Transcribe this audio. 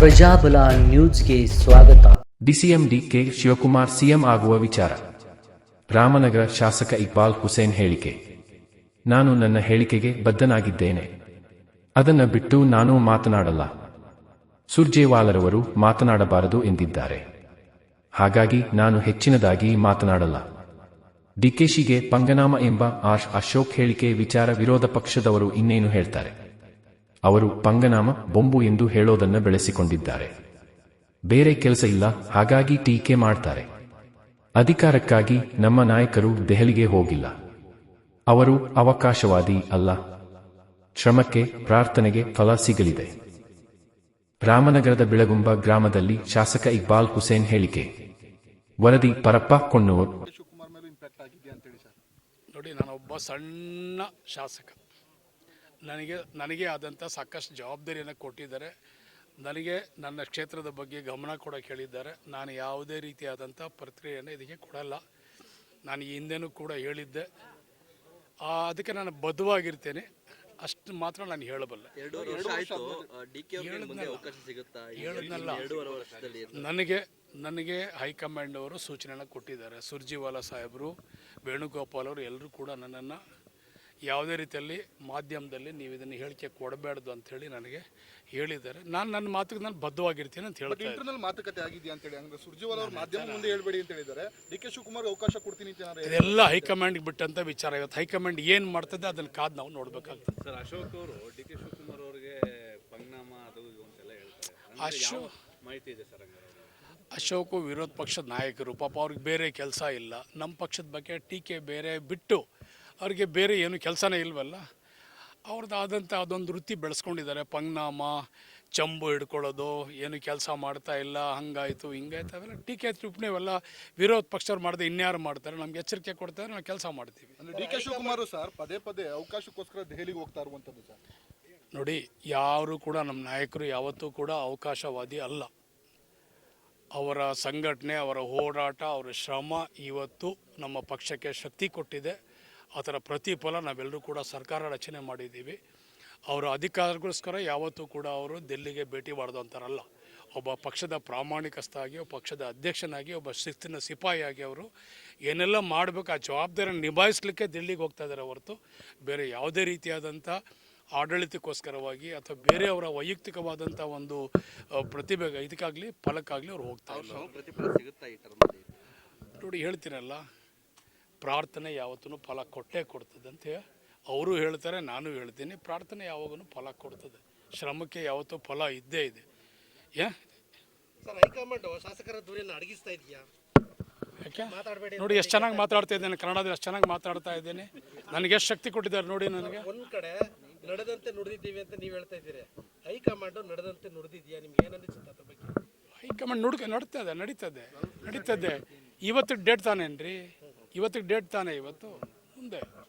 ಪ್ರಜಾಬಲ ನ್ಯೂಸ್ಗೆ ಸ್ವಾಗತ. DCM DK Shivakumar CM ಆಗುವ ವಿಚಾರ. ರಾಮನಗರ ಶಾಸಕ ಇಕ್ಬಾಲ್ ಹುಸೇನ್ ಹೇಳಿಕೆ. ನಾನು ನನ್ನ ಹೇಳಿಕೆಗೆ ಬದ್ಧನಾಗಿದ್ದೇನೆ. ಅದನ್ನು ಬಿಟ್ಟು ನಾನು ಮಾತನಾಡಲ್ಲ. ಸುರ್ಜೇವಾಲರವರು ಮಾತನಾಡಬಾರದು ಎಂದಿದ್ದಾರೆ. ಹಾಗಾಗಿ ನಾನು ಹೆಚ್ಚಿನದಾಗಿ ಮಾತನಾಡಲ್ಲ. ಡಿಕೆಶಿಗೆ ಪಂಗನಾಮ ಎಂಬ ಆಶ್ ಅಶೋಕ್ ಹೇಳಿಕೆ ವಿಚಾರ ವಿರೋಧ ಪಕ್ಷದವರು ಇನ್ನೇನು ಹೇಳ್ತಾರೆ? ಅವರು ಪಂಗನಾಮ, ಬೊಂಬು ಎಂದು ಹೇಳೋದನ್ನ ಬೆಳೆಸಿಕೊಂಡಿದ್ದಾರೆ. ಬೇರೆ ಕೆಲಸ ಇಲ್ಲ, ಹಾಗಾಗಿ ಟೀಕೆ ಮಾಡ್ತಾರೆ. ಅಧಿಕಾರಕ್ಕಾಗಿ ನಮ್ಮ ನಾಯಕರು ದೆಹಲಿಗೆ ಹೋಗಿಲ್ಲ. ಅವರು ಅವಕಾಶವಾದಿ ಅಲ್ಲ. ಶ್ರಮಕ್ಕೆ, ಪ್ರಾರ್ಥನೆಗೆ ಫಲ ಸಿಗಲಿದೆ. ರಾಮನಗರದ ಬೆಳಗುಂಬ ಗ್ರಾಮದಲ್ಲಿ ಶಾಸಕ ಇಕ್ಬಾಲ್ ಹುಸೇನ್ ಹೇಳಿಕೆ. ವರದಿ ಪರಪ್ಪ, ಕೊಣ್ಣೂರ್. ನೋಡಿ, ನಾನೊಬ್ಬ ಸಣ್ಣ ಶಾಸಕ. ನನಗೆ ನನಗೆ ಆದಂಥ ಸಾಕಷ್ಟು ಜವಾಬ್ದಾರಿಯನ್ನು ಕೊಟ್ಟಿದ್ದಾರೆ. ನನಗೆ ನನ್ನ ಕ್ಷೇತ್ರದ ಬಗ್ಗೆ ಗಮನ ಕೊಡೋಕೆ ಹೇಳಿದ್ದಾರೆ. ನಾನು ಯಾವುದೇ ರೀತಿಯಾದಂಥ ಪ್ರತಿಕ್ರಿಯೆಯನ್ನು ಇದಕ್ಕೆ ಕೊಡಲ್ಲ. ನಾನು ಈ ಹಿಂದೆನೂ ಕೂಡ ಹೇಳಿದ್ದೆ. ಆ, ಅದಕ್ಕೆ ನಾನು ಬದ್ಧವಾಗಿರ್ತೇನೆ. ಅಷ್ಟು ಮಾತ್ರ ನಾನು ಹೇಳಬಲ್ಲೆ. ಎರಡೂವರೆ ವರ್ಷ ಆಯ್ತು ಡಿ ಮುಂದೆ ಅವಕಾಶ ಸಿಗುತ್ತಾ? ಹೇಳಿದ್ನಲ್ಲ. ಎರಡೂವರೆ ವರ್ಷದಲ್ಲಿ ನನಗೆ ನನಗೆ ಹೈಕಮಾಂಡ್ ಅವರು ಸೂಚನೆಯನ್ನು ಕೊಟ್ಟಿದ್ದಾರೆ. ಸುರ್ಜಿವಾಲಾ ಸಾಹೇಬರು ವೇಣುಗೋಪಾಲ್ ಅವರು ಎಲ್ಲರೂ ಕೂಡ ನನ್ನನ್ನು ಯಾವುದೇ ರೀತಿಯಲ್ಲಿ ಮಾಧ್ಯಮದಲ್ಲಿ ನೀವು ಇದನ್ನು ಹೇಳಿಕೆ ಅಂತ ಹೇಳಿ ನನಗೆ ಹೇಳಿದ್ದಾರೆ. ನಾನು ನನ್ನ ಮಾತಿಗೆ ನಾನು ಬದ್ಧವಾಗಿರ್ತೀನಿ ಅಂತ ಹೇಳ್ತೀನಿ ಇಂಟರ್ನಲ್ ಮಾತುಕತೆ ಆಗಿದೆಯಾ ಅಂತೇಳಿ ಅಂದ್ರೆ ಸುರ್ಜೇವಾಲ ಅವರು ಮಾಧ್ಯಮ ಮುಂದೆ ಹೇಳ್ಬೇಡಿ ಅಂತ ಹೇಳಿದ್ದಾರೆ. ಡಿ ಕೆ ಶಿವಕುಮಾರ್ ಅವಕಾಶ ಕೊಡ್ತೀನಿ ಅಂತ ಇದೆಲ್ಲ ಹೈಕಮಾಂಡ್ಗೆ ಬಿಟ್ಟಂತ ವಿಚಾರ. ಇವತ್ತು ಹೈಕಮಾಂಡ್ ಏನು ಮಾಡ್ತದೆ ಅದನ್ನು ಕಾದ್ ನಾವು ನೋಡ್ಬೇಕಾಗ್ತದೆ. ಸರ್ ಅಶೋಕ್ ಅವರು ಡಿ ಕೆ ಶಿವಕುಮಾರ್ ಅವರಿಗೆ ಪಂಗ್ನಾಮ ಅದು ಅಂತೆಲ್ಲ ಹೇಳ್ತಾರೆ. ಅಶೋಕ್ ಮಾಹಿತಿ ಇದೆ ಸರ್ ಅಶೋಕ್ ಅಶೋಕು ವಿರೋಧ ಪಕ್ಷದ ನಾಯಕರು ಪಾಪ ಅವ್ರಿಗೆ ಬೇರೆ ಕೆಲಸ ಇಲ್ಲ. ನಮ್ಮ ಪಕ್ಷದ ಬಗ್ಗೆ ಟೀಕೆ ಬೇರೆ ಬಿಟ್ಟು ಅವ್ರಿಗೆ ಬೇರೆ ಏನು ಕೆಲಸನೇ ಇಲ್ವಲ್ಲ? ಅವ್ರದ್ದಾದಂಥ ಅದೊಂದು ವೃತ್ತಿ ಬೆಳೆಸ್ಕೊಂಡಿದ್ದಾರೆ. ಪಂಗ್ನಾಮ ಚಂಬು ಹಿಡ್ಕೊಳ್ಳೋದು ಏನು ಕೆಲಸ ಮಾಡ್ತಾ ಇಲ್ಲ ಹಂಗಾಯಿತು ಹಿಂಗಾಯ್ತು ಅವೆಲ್ಲ ಟೀಕೆ ಟಿಪ್ಪಣಿ ಅವೆಲ್ಲ ವಿರೋಧ ಪಕ್ಷವ್ರು ಮಾಡಿದೆ ಇನ್ಯಾರು ಮಾಡ್ತಾರೆ? ನಮ್ಗೆ ಎಚ್ಚರಿಕೆ ಕೊಡ್ತಾರೆ ನಾವು ಕೆಲಸ ಮಾಡ್ತೀವಿ. ಡಿ ಕೆ ಶಿವಕುಮಾರ್ ಸರ್ ಪದೇ ಪದೇ ಅವಕಾಶಕ್ಕೋಸ್ಕರ ದೆಹಲಿಗೆ ಹೋಗ್ತಾ ಇರುವಂಥದ್ದು ಸರ್. ನೋಡಿ ಯಾರು ಕೂಡ ನಮ್ಮ ನಾಯಕರು ಯಾವತ್ತೂ ಕೂಡ ಅವಕಾಶವಾದಿ ಅಲ್ಲ. ಅವರ ಸಂಘಟನೆ ಅವರ ಹೋರಾಟ ಅವರ ಶ್ರಮ ಇವತ್ತು ನಮ್ಮ ಪಕ್ಷಕ್ಕೆ ಶಕ್ತಿ ಕೊಟ್ಟಿದೆ. ಅದರ ಪ್ರತಿಫಲ ನಾವೆಲ್ಲರೂ ಕೂಡ ಸರ್ಕಾರ ರಚನೆ ಮಾಡಿದ್ದೀವಿ. ಅವರ ಅಧಿಕಾರಗೋಸ್ಕರ ಯಾವತ್ತೂ ಕೂಡ ಅವರು ದಿಲ್ಲಿಗೆ ಭೇಟಿ ಮಾಡಿದಂಥರಲ್ಲ ಒಬ್ಬ ಪಕ್ಷದ ಪ್ರಾಮಾಣಿಕಸ್ಥಾಗಿ ಒಬ್ಬ ಪಕ್ಷದ ಅಧ್ಯಕ್ಷನಾಗಿ ಒಬ್ಬ ಶಿಸ್ತಿನ ಸಿಪಾಯಿಯಾಗಿ ಅವರು ಏನೆಲ್ಲ ಮಾಡಬೇಕು ಆ ಜವಾಬ್ದಾರಿಯನ್ನು ನಿಭಾಯಿಸ್ಲಿಕ್ಕೆ ದಿಲ್ಲಿಗೆ ಹೋಗ್ತಾ ಇದ್ದಾರೆ ಹೊರತು ಬೇರೆ ಯಾವುದೇ ರೀತಿಯಾದಂಥ ಆಡಳಿತಕ್ಕೋಸ್ಕರವಾಗಿ ಅಥವಾ ಬೇರೆಯವರ ವೈಯಕ್ತಿಕವಾದಂಥ ಒಂದು ಪ್ರತಿಭೆ ಇದಕ್ಕಾಗಲಿ ಫಲಕ್ಕಾಗಲಿ ಅವ್ರು ಹೋಗ್ತಾ ಇಲ್ಲ. ನೋಡಿ ಹೇಳ್ತೀನಲ್ಲ ಪ್ರಾರ್ಥನೆ ಯಾವತ್ತೂ ಫಲ ಕೊಟ್ಟೇ ಕೊಡ್ತದೆ ಅಂತ ಅವರು ಹೇಳ್ತಾರೆ ನಾನು ಹೇಳ್ತೀನಿ ಪ್ರಾರ್ಥನೆ ಯಾವಾಗೂ ಫಲ ಕೊಡ್ತದೆ. ಶ್ರಮಕ್ಕೆ ಯಾವತ್ತೂ ಫಲ ಇದ್ದೇ ಇದೆ. ಏ? ಸರ್ ಹೈಕಮಾಂಡ್ ಶಾಸಕರ ದೂರಿಯನ್ನು ಅಡಗಿಸ್ತಾ ಇದೆಯಾ? ಯಾಕೆ? ನೋಡಿ ಎಷ್ಟು ಚೆನ್ನಾಗಿ ಮಾತಾಡ್ತಾ ಇದ್ದೇನೆ ಕನ್ನಡದಲ್ಲಿ ಎಷ್ಟು ಚೆನ್ನಾಗಿ ಮಾತಾಡ್ತಾ ಇದ್ದೇನೆ. ನನಗೆ ಎಷ್ಟು ಶಕ್ತಿ ಕೊಟ್ಟಿದ್ದಾರೆ ನೋಡಿ ನನಗೆ. ಒಂದು ಕಡೆ ನಡೆದಂತೆ ನುಡಿದಿದ್ದೀವಿ ಅಂತ ನೀವು ಹೇಳ್ತಾ ಇದ್ದೀರಿ. ಹೈಕಮಾಂಡ್ ನಡೆದಂತೆ ನುಡಿದಿದೆಯಾ ನಿಮ್ಗೆ ಏನ್ ಅನಿಸುತ್ತೆ ಅದ್ರ ಬಗ್ಗೆ? ಹೈಕಮಾಂಡ್ ನುಡ್ಕ ನಡೀತದೆ ನಡೀತದೆ ನಡೀತದೆ. ಇವತ್ತು ಡೇಟ್ ತಾನೇನ್ರಿ? ಇವತ್ತಿಗೆ ಡೇಟ್ ತಾನೇ ಇವತ್ತು? ಮುಂದೆ.